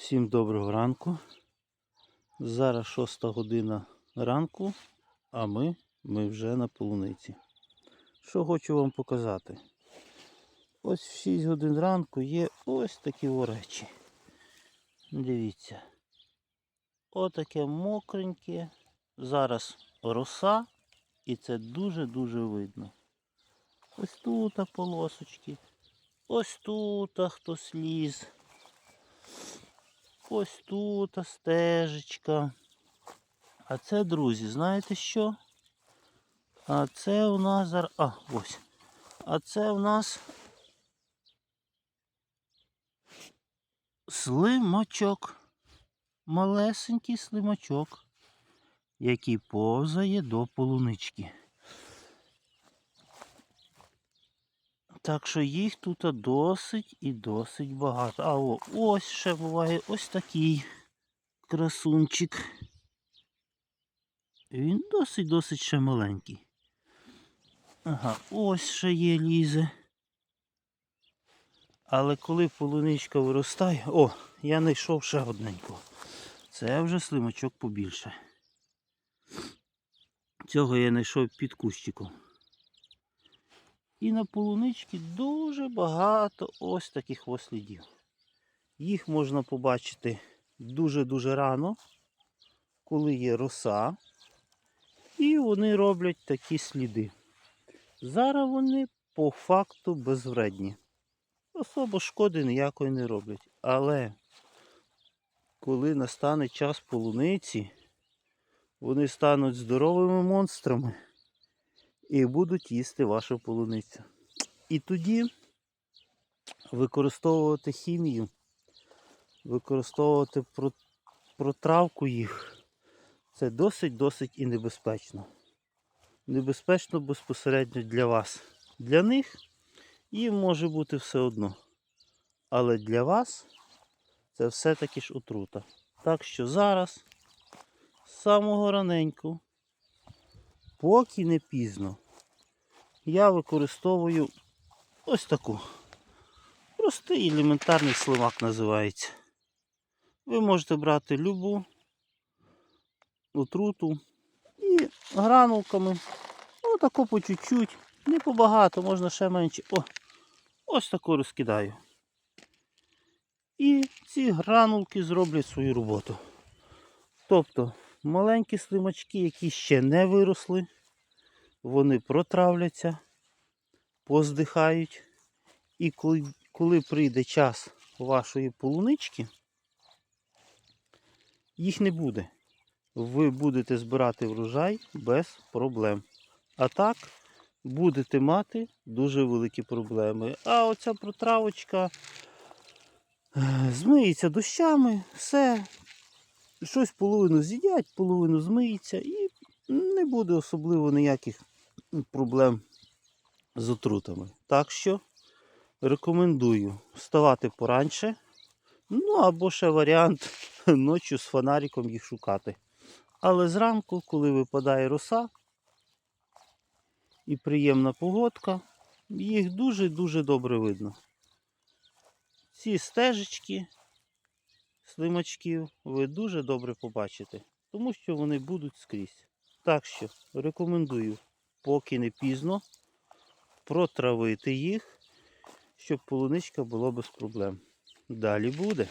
Всім доброго ранку. Зараз 6 година ранку, а ми, ми вже на полуниці. Що хочу вам показати. Ось в 6 годин ранку є ось такі речі. Дивіться. Отаке мокреньке. Зараз роса, і це дуже-дуже видно. Ось тут полосочки. Ось тут хтось ліз. Ось тут стежечка. А це, друзі, знаєте що? А це у нас зараз. А, ось. А це у нас слимачок. Малесенький слимачок, який повзає до полунички. Так що їх тут досить і досить багато. А о, ось ще буває ось такий красунчик. Він досить-досить ще маленький. Ага, ось ще є лізе. Але коли полуничка виростає... О, я знайшов ще одненького. Це вже слимачок побільше. Цього я знайшов під кущиком. І на полуничці дуже багато ось таких слідів. Їх можна побачити дуже-дуже рано, коли є роса. І вони роблять такі сліди. Зараз вони по факту безвредні. Особо шкоди ніякої не роблять. Але коли настане час полуниці, вони стануть здоровими монстрами і будуть їсти вашу полуницю. І тоді використовувати хімію, використовувати протравку їх, це досить-досить і небезпечно. Небезпечно безпосередньо для вас. Для них їм може бути все одно. Але для вас це все-таки ж отрута. Так що зараз, з самого раненьку, поки не пізно, я використовую ось таку. Простий елементарний слимак називається. Ви можете брати любу отруту і гранулками. Отако по чуть-чуть. Не побагато, можна ще менше. О, ось тако розкидаю. І ці гранулки зроблять свою роботу. Тобто маленькі слимачки, які ще не виросли, вони протравляться, поздихають. І коли, коли прийде час вашої полунички, їх не буде. Ви будете збирати врожай без проблем. А так будете мати дуже великі проблеми. А оця протравочка змиється дощами, все. Щось половину з'їдять, половину змиється і не буде особливо ніяких проблем з отрутами. Так що рекомендую вставати пораньше. Ну або ще варіант ночі з фонариком їх шукати. Але зранку, коли випадає роса і приємна погодка, їх дуже-дуже добре видно. Ці стежечки слимачків ви дуже добре побачите, тому що вони будуть скрізь. Так що рекомендую, поки не пізно, протравити їх, щоб полуничка була без проблем. Далі буде.